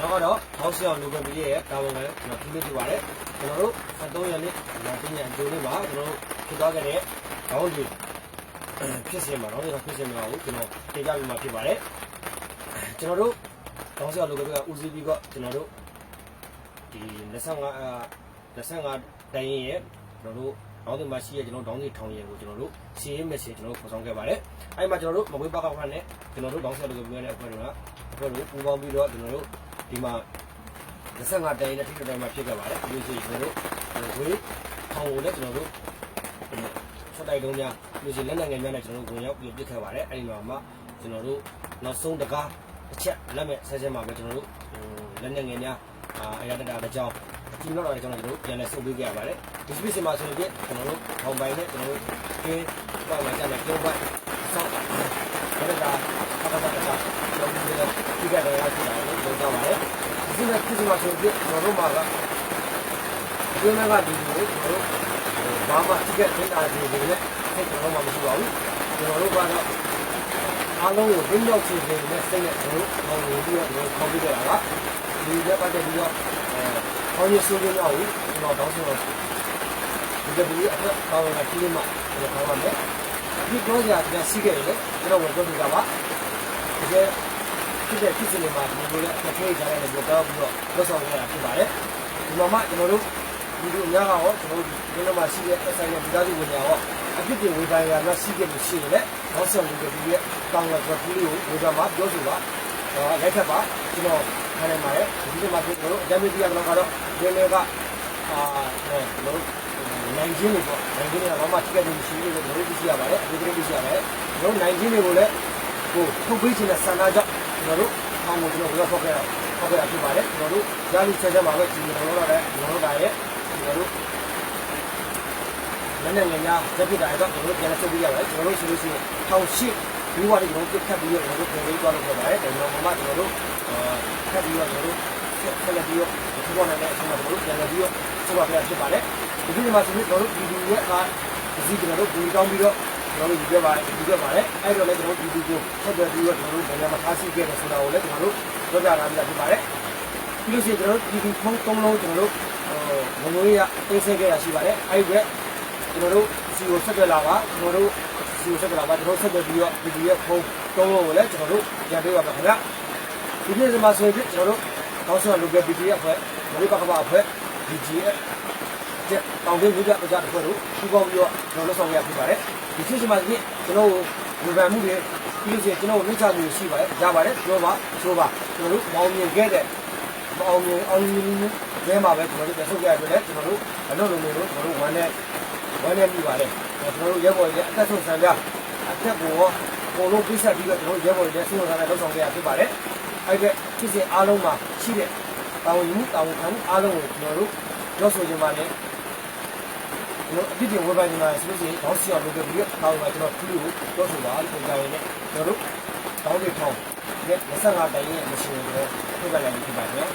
ကျွန်တော်ကတော့ဟောက်ဆီအောင်လူကမီရဲ့တာဝန်ခံကျွန်တော်ပြုလုပ်ပြပါတယ်ကျွန်တော်တို့73ရက်နေ့ဒီပညာအကျိုးလေးမှာကျွန်တော်တို့ဖြစ်သွားခဲ့တဲ့ခေါင်းကြီးဖြစ်စဉ်မှာတော့ဒီဖြစ်စဉ်မှာကိုကျွန်တော်တင်ပြပြမှာဖြစ်ပါတယ်ကျွန်တော်တို့ခေါင်းဆီအောင်လူကမီကဦးစီးပြီးတော့ကျွန်တော်တို့ဒီ25အာ25တိုင်ရင်ရဲ့ကျွန်တော်တို့တောင်းတင်မှာရှိရဲ့ကျွန်တော်တောင်းတင်ထောင်ရင်ကိုကျွန်တော်တို့စီးရေးမက်ဆေ့ကျွန်တော်တို့ခေါ်ဆောင်ခဲ့ပါတယ်အဲ့မှာကျွန်တော်တို့မကွေးပါကောက်ခနဲ့ကျွန်တော်တို့တောင်းဆီအောင်လူကမီရဲ့အဖွဲ့တွေကအဖွဲ့တို့ပူးပေါင်းပြီးတော့ကျွန်တော်တို့ ဒီမှာ25တိုင်နဲ့ထိပ်တိုင်မှာဖြစ်ခဲ့ပါတယ်ဒီလိုဆိုကျွန်တော်တို့ဝေးထောင်ကိုလည်းကျွန်တော်တို့ဆက်တိုက်တုံးများလူစီလက်နိုင်ငံများနဲ့ကျွန်တော်တို့ဝင်ရောက်ပြီးပြစ်ခဲ့ပါတယ်အဲ့ဒီမှာမှကျွန်တော်တို့နောက်ဆုံးတကားတစ်ချက်လက်မဲ့ဆက်ဆက်မှာပဲကျွန်တော်တို့လက်နိုင်ငံများအာအရာတတာတစ်ကြောင်းဒီလောက်တော့ကျွန်တော်တို့ပြန်လဲစုပ်ပေးခဲ့ရပါတယ်ဒီစပစ်စမှာဆိုရင်ကျွန်တော်တို့ထောင်ပိုင်နဲ့ကျွန်တော်တို့ကင်းပါမှာကြတယ်ကျုံးပိုင်ဆောက်ဒါကတာခါခါခါခါကျွန်တော်တို့ဒီကတည်းကရှိတာလို့ပြောကြပါတယ် ဒီနေ့ဒီမှာဆိုရင်ကျွန်တော်တို့မှာကဒီနေ့ကဒီလိုကျွန်တော်တို့ဘာမှတိကျတင်တာဒီလိုနဲ့စိတ်ကတော့မှမရှိပါဘူးကျွန်တော်တို့ကတော့အားလုံးကိုဝင်းရောက်ချင်တဲ့စိတ်နဲ့ကျွန်တော်တို့ဟောဝင်ပြီးတော့ကျွန်တော်ခေါ်ပြကြတာကဒီလက်ပတ်တဲ့ပြီးတော့အဲခေါင်းရည်ဆိုးကြတော့ကျွန်တော်တောင်းဆိုတော့ဒီကပြီးအထက်ကောင်းတဲ့ကြီးမှကျွန်တော်ခေါ်ပါမယ်ဒီပြောကြတာစီးခဲ့တယ်ကျွန်တော်ဝင်ပြောပြကြပါဒီက ဖြစ်တဲ့ဖြစ်စဉ်တွေမှာဒီလိုနဲ့အထက်ထားရတယ်ပြောတော့ပြီးတော့လွတ်ဆောင်ရတာဖြစ်ပါတယ်ဒီမှာမှကျွန်တော်တို့ဒီလိုအများကရောကျွန်တော်တို့ဒီလိုမှရှိတဲ့အဆိုင်နဲ့ဒီသားစုဝင်ညာရောအဖြစ်တွေဝေဖန်ရမှာရှိခဲ့လို့ရှိရင်လည်းနောက်ဆက်ဝင်ပြီးရဲ့တောင်းရတဲ့ပြည်ကိုဝေဖန်မှာပြောဆိုပါတော့လက်ထပ်ပါကျွန်တော်ခံနိုင်ပါတယ်ဒီလိုမှကျွန်တော်တို့အကြမ်းဖက်ပြရတော့ကတော့ဒီလေကအာကျွန်တော်တို့နိုင်ချင်းတွေပေါ့နိုင်ချင်းတွေကဘာမှထိခိုက်မှုမရှိဘူးလို့ကျွန်တော်တို့သိရပါတယ်ဒီလိုသိရပါတယ်ကျွန်တော်နိုင်ချင်းတွေကိုလည်း ဟိုထုတ်ပေးခြင်းနဲ့ဆန္ဒကြောင့်ကျွန်တော်တို့အောင်းကိုကျွန်တော်တို့ဖောက်ခဲ့တော့ဖောက်ခဲ့တာဖြစ်ပါတယ်ကျွန်တော်တို့ကြားလူဆက်ဆက်မှာပဲဒီလိုတော့လည်းကျွန်တော်တို့ကရဲ့ကျွန်တော်တို့လည်းလည်းငညာတက်ပြတာတော့ကျွန်တော်တို့ပြန်ဆက်ပြီးရပါတယ်ကျွန်တော်တို့ဆိုလို့ရှိရင်ထောင်ရှိဒီဝါတွေကျွန်တော်တို့ပြတ်ပြီးတော့ကျွန်တော်တို့ပြန်ပြီးသွားလို့ပြောပါတယ်ဒါကြောင့်မှကျွန်တော်တို့အဲထပ်ပြီးတော့ကျွန်တော်တို့ဆက်လက်ပြီးတော့ဒီပေါ်နိုင်တဲ့အချိန်မှာကျွန်တော်တို့ပြန်ပြီးတော့ဆက်ပါပြဖြစ်ပါတယ်ဒီနေ့မှာဆိုရင်ကျွန်တော်တို့ဒီဒီရဲ့အခါဒီကျွန်တော်တို့ဒီကောင်းပြီးတော့ ကျွန်တော်တို့ဒီပြပါတယ်ဒီပြပါတယ်အဲ့တော့လည်းကျွန်တော်တို့ဒီဒီကိုဆက်သွယ်ပြီးတော့ကျွန်တော်တို့နိုင်ငံမှာထားရှိခဲ့တယ်ဆိုတာကိုလည်းကျွန်တော်တို့ပြောပြလာပြီးဖြစ်ပါတယ်ပြီးလို့ရှိရင်ကျွန်တော်တို့ဒီဒီဖုန်းသုံးလုံးကျွန်တော်တို့ဟိုငငွေရသိသိခဲ့ရရှိပါတယ်အဲ့ဒီကကျွန်တော်တို့စီကိုဆက်သွယ်လာပါကျွန်တော်တို့စီကိုဆက်သွယ်လာပါကျွန်တော်ဆက်သွယ်ပြီးတော့ဒီဒီရဲ့ဖုန်းသုံးလုံးကိုလည်းကျွန်တော်တို့ပြန်ပေးပါမယ်ခင်ဗျဒီနေ့ဒီမှာဆိုရင်ကျွန်တော်တို့ကောင်းဆောင်လူကပီတီအဖွဲ့မရိပကပအဖွဲ့ DGF တဲ့တောင်တင်းလူကြပကြတစ်ဖွဲ့တို့ပူးပေါင်းပြီးတော့ကျွန်တော်လုပ်ဆောင်ရဖြစ်ပါတယ်ဒီဖြစ်ချင်မှဒီကျွန်တော်ဝေဖန်မှုတွေပြီးလို့ရှိရင်ကျွန်တော်နှိမ့်ချမှုရှိပါတယ်ရပါတယ်ပြောပါဆိုပါကျွန်တော်တို့မောင်းမြင်ခဲ့တဲ့မအောင်မြင်အောင်မြင်မှုအဲမှာပဲကျွန်တော်တို့ပြန်ဆုတ်ရအတွက်လည်းကျွန်တော်တို့အလုပ်လုပ်နေလို့ကျွန်တော်တို့ဝမ်းနဲ့ဝမ်းနဲ့ပြီးပါတယ်ကျွန်တော်တို့ရဲဘော်ရဲ့အသက်ဆုံးဆံပြအသက်ကိုရောပုံလုံးပြဆက်ပြီးတော့ကျွန်တော်တို့ရဲဘော်ရဲ့ဆုံးဆံတဲ့လုပ်ဆောင်ခဲ့ရဖြစ်ပါတယ်အဲ့ဒီဖြစ်စဉ်အားလုံးမှာရှိတဲ့တာဝန်ယူမှုတာဝန်ခံမှုအားလုံးကိုကျွန်တော်တို့ပြောဆိုခြင်းပါတယ် ကျွန်တော်အပြည့်အဝဝေဖန်နေတာဆိုလို့ရှိရင်တော့ဆီအောင်လုပ်ခဲ့ပြီးတော့တောင်းပါကျွန်တော်သူ့ကိုပြောဆိုပါလို့ပြောကြရင်လည်းကျွန်တော်တို့တောင်းတွေထောင်းနဲ့25တိုင်ရဲ့မရှင်တွေတော့ထုတ်ကြလိုက်ပြီဖြစ်ပါတယ်